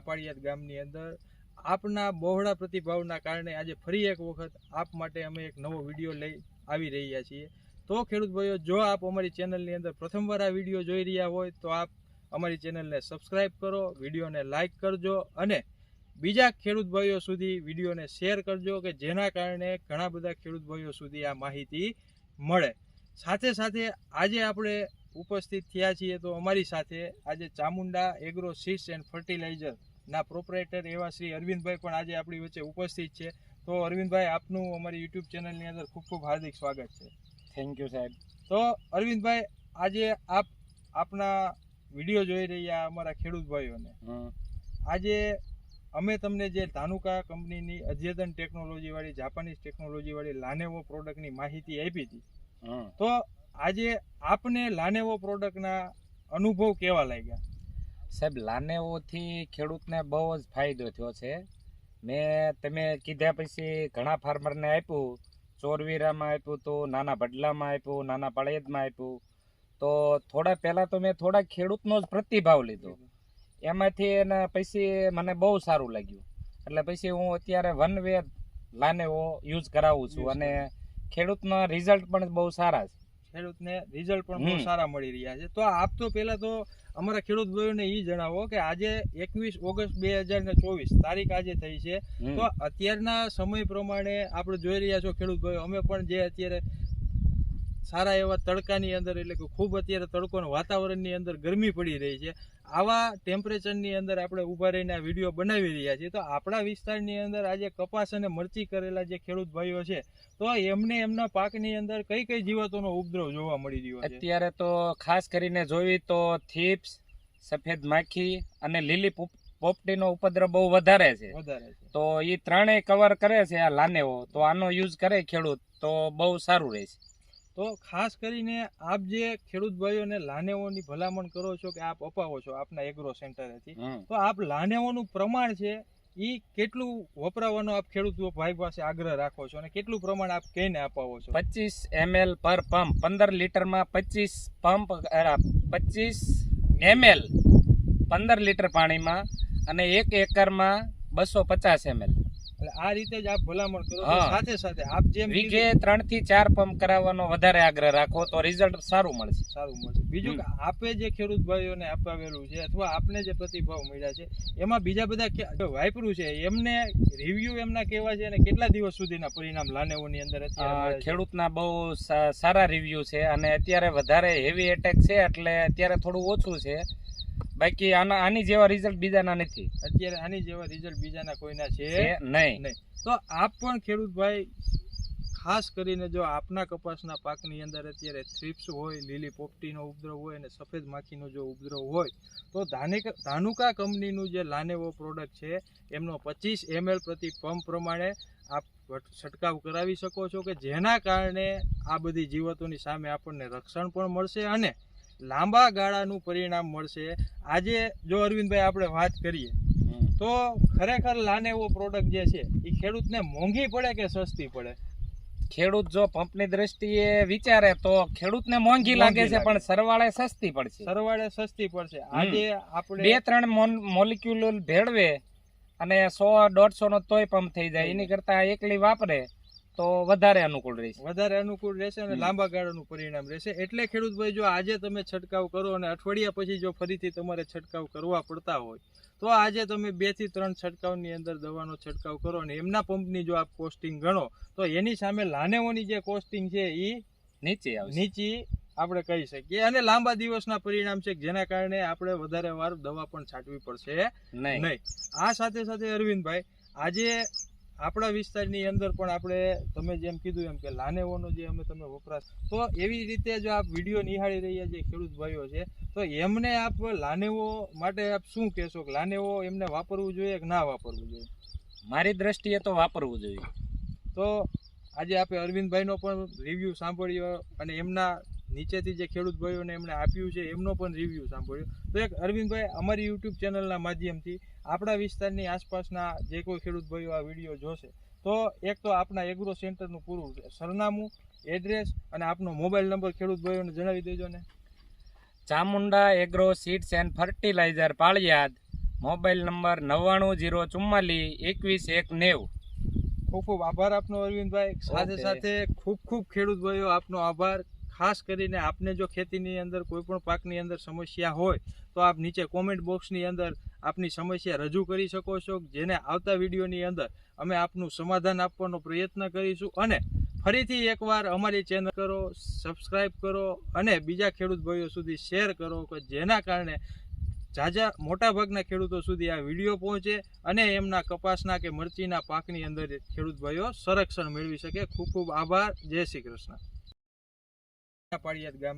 પાળિયાદ ગામની અંદર આપના બહોળા પ્રતિભાવના કારણે આજે ફરી એક વખત આપ માટે અમે એક નવો વીડિયો લઈ આવી રહ્યા છીએ. તો ખેડૂત ભાઈઓ, જો આપ અમારી ચેનલની અંદર પ્રથમવાર આ વીડિયો જોઈ રહ્યા હોય, તો આપ અમારી ચેનલને સબસ્ક્રાઈબ કરો, વિડીયોને લાઇક કરજો અને બીજા ખેડૂત ભાઈઓ સુધી વિડીયોને શેર કરજો કે જેના કારણે ઘણા બધા ખેડૂત ભાઈઓ સુધી આ માહિતી મળે. સાથે સાથે આજે આપણે ઉપસ્થિત થયા છીએ તો અમારી સાથે આજે Chamunda agro seeds and fertilizer ના પ્રોપરેટર એવા શ્રી અરવિંદભાઈ પણ આજે આપણી વચ્ચે ઉપસ્થિત છે. તો અરવિંદભાઈ આપનું અમારી યુટ્યુબ ચેનલની અંદર ખૂબ ખૂબ હાર્દિક સ્વાગત છે. થેન્ક યુ સાહેબ. તો અરવિંદભાઈ આજે આપ આપના વીડિયો જોઈ રહ્યા અમારા ખેડૂત ભાઈઓને. આજે અમે તમને જે ધાનુકા કંપનીની અદ્યતન ટેકનોલોજીવાળી જાપાનીઝ ટેકનોલોજીવાળી લાનેવો પ્રોડક્ટની માહિતી આપી હતી. તો આજે આપને લાનેવો પ્રોડક્ટના અનુભવ કેવા લાગ્યા? સાહેબ લાનેવોથી ખેડૂતને બહુ જ ફાયદો થયો છે. મેં તમે કીધા પછી ઘણા ફાર્મરને આપ્યું ચોરવીરામાં આપ્યું તો નાના ભડલામાં આપ્યું નાના પાળિયદમાં આપ્યું. તો થોડા પહેલાં તો મેં થોડા ખેડૂતનો જ પ્રતિભાવ લીધો. એમાંથી એને પછી મને બહુ સારું લાગ્યું. એટલે પછી હું અત્યારે વન વે લાનેવો યુઝ કરાવું છું અને ખેડૂતના રિઝલ્ટ પણ બહુ સારા છે. ખેડૂતને રિઝલ્ટ પણ બહુ સારા મળી રહ્યા છે. તો આપ તો પહેલા તો અમારા ખેડૂત ભાઈઓને એ જણાવો કે આજે એકવીસ ઓગસ્ટ બે હજાર ને ચોવીસ તારીખ આજે થઈ છે. તો અત્યારના સમય પ્રમાણે આપણે જોઈ રહ્યા છો ખેડૂત ભાઈઓ અમે પણ જે અત્યારે સારા એવા તડકાની અંદર એટલે કે ખૂબ અત્યારે તડકોના વાતાવરણની અંદર ગરમી પડી રહી છે. આવા ટેમ્પરેચરની અંદર આપણે ઊભા રહીને આ વીડિયો બનાવી રહ્યા છીએ તો આપણા વિસ્તારની અંદર આજે કપાસ અને મરચી કરેલા જે ખેડૂત ભાઈઓ છે તો એમને એમના પાકની અંદર કઈ કઈ જીવાતોનો ઉપદ્રવ જોવા મળી રહ્યો છે? અત્યારે તો ખાસ કરીને જોઈ તો થીપ્સ સફેદ માખી અને લીલી પોપ- પોપટીનો ઉપદ્રવ બહુ વધારે છે. વધારે તો એ ત્રણેય કવર કરે છે આ લાનેવો તો આનો યુઝ કરે ખેડૂત તો બહુ સારું રહે છે તો ખાસ કરીને આપ જે ખેડૂત ભાઈઓને લાનેઓની ભલામણ કરો છો કે આપ અપાવો છો આપના એગ્રો સેન્ટરેથી તો આપ લાનેઓનું પ્રમાણ છે એ કેટલું વપરાવાનો આપ ખેડૂત ભાઈ પાસે આગ્રહ રાખો છો અને કેટલું પ્રમાણ આપ કહીને અપાવો છો? પચીસ એમએલ પર પંપ પંદર લીટરમાં પચીસ પંપ પચીસ એમએલ પંદર લીટર પાણીમાં અને એક એકરમાં બસો પચાસ એમએલ. એટલે આ રીતે જ આપ ભલામણ કરો સાથે સાથે આપ જેમ વીઘે કીધું, થી ચાર પંપ કરાવવાનો વધારે આગ્રહ રાખો તો રિઝલ્ટ સારું મળશે. સારું મળશે. બીજું કે આપે જે ખેડૂત ભાઈઓને અપાવેલું છે અથવા આપને જે પ્રતિભાવ મળ્યા છે એમાં બીજા બધા કે- છે એમને રિવ્યુ એમના કેવા છે અને કેટલા દિવસ સુધીના પરિણામ લાનેઓની અંદર ખેડૂત ના ખેડૂતના બહુ સારા રિવ્યુ છે અને અત્યારે વધારે હેવી એટેક છે એટલે અત્યારે થોડું ઓછું છે. બાકી આના આની જેવા રિઝલ્ટ બીજાના નથી. અત્યારે આની જેવા રિઝલ્ટ બીજાના કોઈના છે નહીં. નહીં. તો આપ પણ ખેડૂત ભાઈ ખાસ કરીને જો આપના કપાસના પાકની અંદર અત્યારે થ્રિપ્સ હોય લીલી પોપટીનો ઉપદ્રવ હોય અને સફેદ માખીનો જો ઉપદ્રવ હોય તો ધાનિક- ધાનુકા કંપનીનું જે લાનેવો પ્રોડક્ટ છે એમનો પચીસ એમએલ પ્રતિ પંપ પ્રમાણે આપ છંટકાવ કરાવી શકો છો કે જેના કારણે આ બધી જીવતોની સામે આપણને રક્ષણ પણ મળશે અને લાંબા ગાળાનું પરિણામ મળશે. આજે જો અરવિંદભાઈ આપણે વાત કરીએ તો ખરેખર લાનેવો પ્રોડક્ટ જે છે એ ખેડૂતને મોંઘી પડે કે સસ્તી પડે? ખેડૂત જો પંપની દ્રષ્ટિએ વિચારે તો ખેડૂતને મોંઘી લાગે છે પણ સરવાળે સસ્તી પડશે. સરવાળે સસ્તી પડશે. આજે આપણે બે ત્રણ મોલિક્યુલ ભેળવે અને સો દોઢસો નો તોય પંપ થઈ જાય. એની કરતા એકલી વાપરે. તો વધારે અનુકૂળ રહેશે. વધારે અનુકૂળ રહેશે અને લાંબા ગાળાનું પરિણામ રહેશે. એટલે ખેડૂત ભાઈ જો આજે તમે છંટકાવ કરો અને અઠવાડિયા પછી જો ફરીથી તમારે છંટકાવ કરવા પડતા હોય તો આજે તમે બેથી ત્રણ છંટકાવની અંદર દવાનો છંટકાવ કરો અને એમના પંપની જો આપ કોસ્ટિંગ ગણો તો એની સામે લાનેઓની જે કોસ્ટિંગ છે એ નીચે નીચી આપણે કહી શકીએ. અને લાંબા દિવસના પરિણામ છે જેના કારણે આપણે વધારે વાર દવા પણ છાંટવી પડશે નહીં. નહીં. આ સાથે સાથે અરવિંદભાઈ આજે આપણા વિસ્તારની અંદર પણ આપણે તમે જેમ કીધું એમ કે લાનેવોનો જે અમે તમે વપરાશ તો એવી રીતે જો આપ વીડિયો નિહાળી રહ્યા જે ખેડૂત ભાઈઓ છે તો એમને આપ લાનેવો માટે આપ શું કહેશો કે લાનેવો એમને વાપરવું જોઈએ કે ના વાપરવું જોઈએ? મારી દ્રષ્ટિએ તો વાપરવું જોઈએ. તો આજે આપણે અરવિંદભાઈનો પણ રિવ્યૂ સાંભળ્યો અને એમના નીચેથી જે ખેડૂત ભાઈઓને એમણે આપ્યું છે એમનો પણ રિવ્યૂ સાંભળ્યો. તો એક અરવિંદભાઈ અમારી યુટ્યુબ ચેનલના માધ્યમથી આપણા વિસ્તારની આસપાસના જે કોઈ ખેડૂત ભાઈઓ આ વીડિયો જોશે તો એક તો આપના એગ્રો સેન્ટરનું પૂરું સરનામું એડ્રેસ અને આપનો મોબાઈલ નંબર ખેડૂત ભાઈઓને જણાવી દેજો ને. Chamunda agro seeds and fertilizer Paliyad mobile number નવ્વાણું જીરો ચુમ્માલીસ એકવીસ એક નેવું. ખૂબ ખૂબ આભાર આપનો અરવિંદભાઈ. સાથે સાથે ખૂબ ખૂબ ખેડૂત ભાઈઓ આપનો આભાર. ખાસ કરીને આપને જો ખેતીની અંદર કોઈપણ પાકની અંદર સમસ્યા હોય, તો આપ નીચે કોમેન્ટ બોક્સની અંદર આપની સમસ્યા રજૂ કરી શકો છો, જેને આવતા વિડીયોની અંદર અમે આપનું સમાધાન આપવાનો પ્રયત્ન કરીશું. અને ફરીથી એકવાર અમારી ચેનલ કરો સબસ્ક્રાઈબ કરો, અને બીજા ખેડૂત ભાઈઓ સુધી શેર કરો, કે જેના કારણે ઝાઝા મોટાભાગના ખેડૂતો સુધી આ વીડિયો પહોંચે અને એમના કપાસના કે મરચીના પાકની અંદર ખેડૂત ભાઈઓ સંરક્ષણ મેળવી શકે. ખૂબ ખૂબ આભાર. જય શ્રી કૃષ્ણ. ગામ